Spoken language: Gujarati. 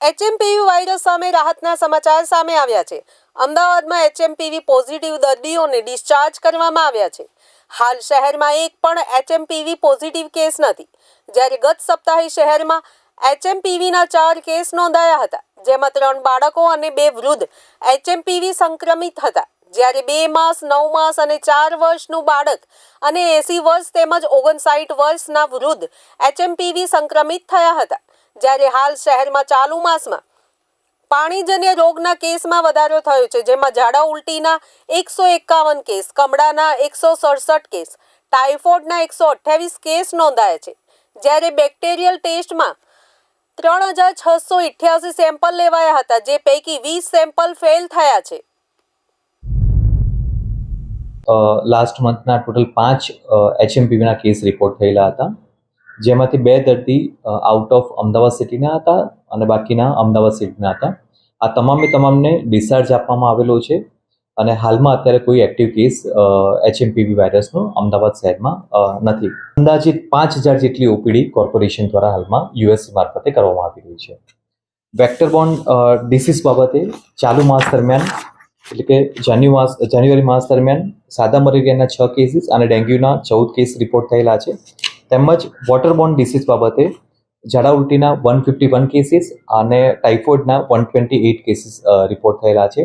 એચએમપીવી વાયરસ સામે રાહતના સમાચાર સામે આવ્યા છે. અમદાવાદમાં એચએમપીવી પોઝિટિવ દર્દીઓને ડિસ્ચાર્જ કરવામાં આવ્યા છે. હાલ શહેરમાં એક પણ એચએમપીવી પોઝિટિવ કેસ નથી. જ્યારે ગત સપ્તાહે શહેરમાં એચએમપીવીના ચાર કેસ નોંધાયા હતા, જેમાં ત્રણ બાળકો અને બે વૃદ્ધ એચએમપીવી સંક્રમિત હતા. જ્યારે બે માસ, નવ માસ અને ચાર વર્ષનું બાળક અને એસી વર્ષ તેમજ ઓગણસાઠ વર્ષના વૃદ્ધ એચએમપીવી સંક્રમિત થયા હતા. જ્યારે હાલ શહેરમાં ચાલુ માસમાં પાણીજન્ય રોગના કેસમાં વધારો થયો છે, જેમાં ઝાડા ઉલટીના એકસો એકાવન કેસ, કમળાના એકસો સડસઠ કેસ, ટાઇફોઇડના એકસો અઠ્યાવીસ કેસ નોંધાયા છે. જ્યારે બેક્ટેરિયલ ટેસ્ટમાં ત્રણ હજાર છસો ઇઠ્યાસી સેમ્પલ લેવાયા હતા, જે પૈકી વીસ સેમ્પલ ફેલ થયા છે. લાસ્ટ મંથના ટોટલ પાંચ એચએમપીવીના કેસ રિપોર્ટ થયેલા હતા. જેમાંથી બે દર્દી આઉટ ઓફ અમદાવાદ સિટીના હતા અને બાકીના અમદાવાદ સિટીના હતા. આ તમામે તમામને ડિસ્ચાર્જ આપવામાં આવેલો છે અને હાલમાં અત્યારે કોઈ એક્ટિવ કેસ એચએમપીવી વાયરસનો અમદાવાદ શહેરમાં નથી. અંદાજિત પાંચ હજાર જેટલી ઓપીડી કોર્પોરેશન દ્વારા હાલમાં યુએસ મારફતે કરવામાં આવી રહી છે. વેક્ટરબોર્ન ડિસીઝ બાબતે ચાલુ માસ દરમિયાન, એટલે કે જાન્યુ માસ, જાન્યુઆરી માસ દરમિયાન સાદા મલેરિયાના છ કેસીસ અને ડેન્ગ્યુના ચૌદ કેસ રિપોર્ટ થયેલા છે. તેમજ વોટરબોર્ન ડિસીઝ બાબતે ઝાડા ઉલટીના વન ફિફ્ટી વન કેસીસ અને ટાઇફોઇડના one twenty eight cases report થયેલા છે.